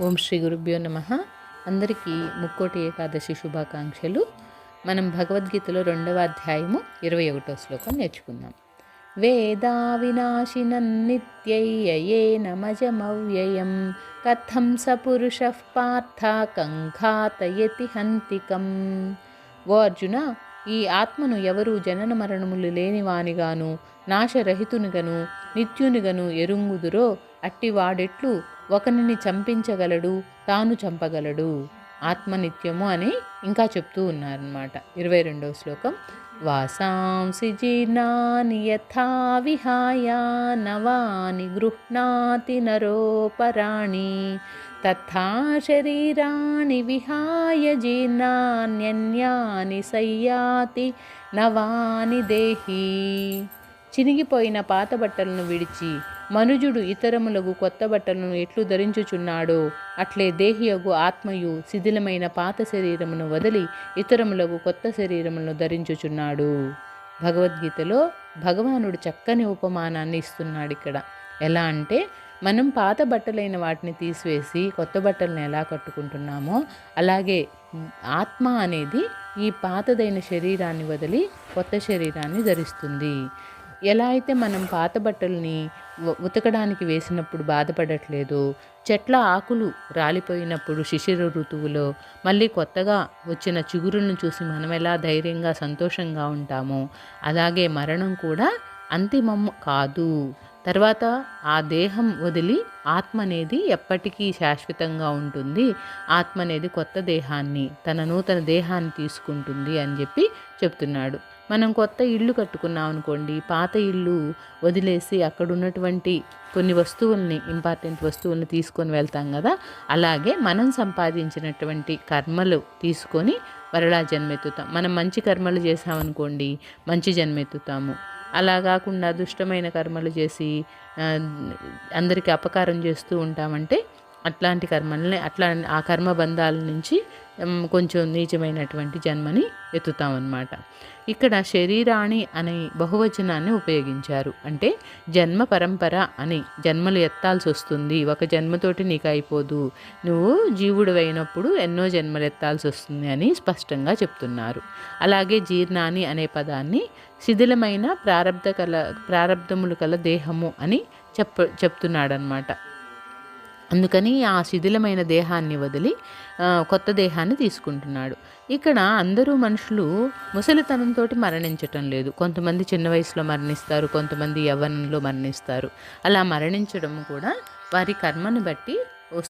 ఓం శ్రీ గురుభ్యో నమ. అందరికీ ముక్కోటి ఏకాదశి శుభాకాంక్షలు. మనం భగవద్గీతలో రెండవ అధ్యాయము ఇరవై ఒకటో శ్లోకం నేర్చుకుందాం. వేదా వినాశినన్నిత్యయ్యేనమజమవ్యయం కథం సపురుష పార్థ కంఘాతయతి హంతికం. ఓ అర్జున ఈ ఆత్మను ఎవరు జనన మరణములు లేనివానిగాను నాశరహితునిగను నిత్యునిగను ఎరుంగుదురో అట్టి వాడెట్లు ఒకనిని చంపించగలడు తాను చంపగలడు. ఆత్మనిత్యము అని ఇంకా చెప్తూ ఉన్నారనమాట ఇరవై రెండవ శ్లోకం. వాసాంసి జీర్ణాని యథా విహాయ నవాని గృహ్ణాతి నరోపరాణి తథా శరీరాణి విహాయ జీర్ణాన్యన్యాని సయ్యాతి నవాని దేహి. చినిగిపోయిన పాత బట్టలను విడిచి మనుజుడు ఇతరములకు కొత్త బట్టలను ఎట్లు ధరించుచున్నాడో అట్లే దేహియగు ఆత్మయు శిథిలమైన పాత శరీరమును వదిలి ఇతరములకు కొత్త శరీరములను ధరించుచున్నాడు. భగవద్గీతలో భగవానుడు చక్కని ఉపమానాన్ని ఇస్తున్నాడు ఇక్కడ. ఎలా అంటే మనం పాత బట్టలైన వాటిని తీసివేసి కొత్త బట్టలను ఎలా కట్టుకుంటున్నామో అలాగే ఆత్మ అనేది ఈ పాతదైన శరీరాన్ని వదిలి కొత్త శరీరాన్ని ధరిస్తుంది. ఎలా అయితే మనం పాత బట్టల్ని ఉతకడానికి వేసినప్పుడు బాధపడట్లేదు చెట్ల ఆకులు రాలిపోయినప్పుడు శిశిర ఋతువులో మళ్ళీ కొత్తగా వచ్చిన చిగురులను చూసి మనం ఎలా ధైర్యంగా సంతోషంగా ఉంటామో అలాగే మరణం కూడా అంతిమం కాదు. తర్వాత ఆ దేహం వదిలి ఆత్మ అనేది ఎప్పటికీ శాశ్వతంగా ఉంటుంది. ఆత్మ అనేది కొత్త దేహాన్ని తన నూతన దేహాన్ని తీసుకుంటుంది అని చెప్పి చెప్తున్నాడు. మనం కొత్త ఇల్లు కట్టుకున్నాం అనుకోండి పాత ఇల్లు వదిలేసి అక్కడ ఉన్నటువంటి కొన్ని వస్తువుల్ని ఇంపార్టెంట్ వస్తువుల్ని తీసుకొని వెళ్తాం కదా? అలాగే మనం సంపాదించినటువంటి కర్మలు తీసుకొని మరలా జన్మెత్తుతాం. మనం మంచి కర్మలు చేసామనుకోండి మంచి జన్మెత్తుతాము. అలా కాకుండా దుష్టమైన కర్మలు చేసి అందరికీ అపకారం చేస్తూ ఉంటామంటే అట్లాంటి కర్మల్ని అట్లా ఆ కర్మ బంధాల నుంచి కొంచెం నీచమైనటువంటి జన్మని ఎత్తుతామన్నమాట. ఇక్కడ శరీరాణి అనే బహువచనాన్ని ఉపయోగించారు. అంటే జన్మ పరంపర అని జన్మలు ఎత్తాల్సి వస్తుంది. ఒక జన్మతోటి నీకు అయిపోదు. నువ్వు జీవుడు అయినప్పుడు ఎన్నో జన్మలు ఎత్తాల్సి వస్తుంది అని స్పష్టంగా చెప్తున్నారు. అలాగే జీర్ణాని అనే పదాన్ని శిథిలమైన ప్రారంధ కల ప్రారంధములు కల దేహము అని చెప్ప చెప్తున్నాడనమాట అందుకని ఆ శిథిలమైన దేహాన్ని వదిలి కొత్త దేహాన్ని తీసుకుంటున్నాడు. ఇక్కడ అందరూ మనుషులు ముసలితనంతో మరణించటం లేదు. కొంతమంది చిన్న వయసులో మరణిస్తారు కొంతమంది యవ్వనంలో మరణిస్తారు. అలా మరణించడం కూడా వారి కర్మను బట్టి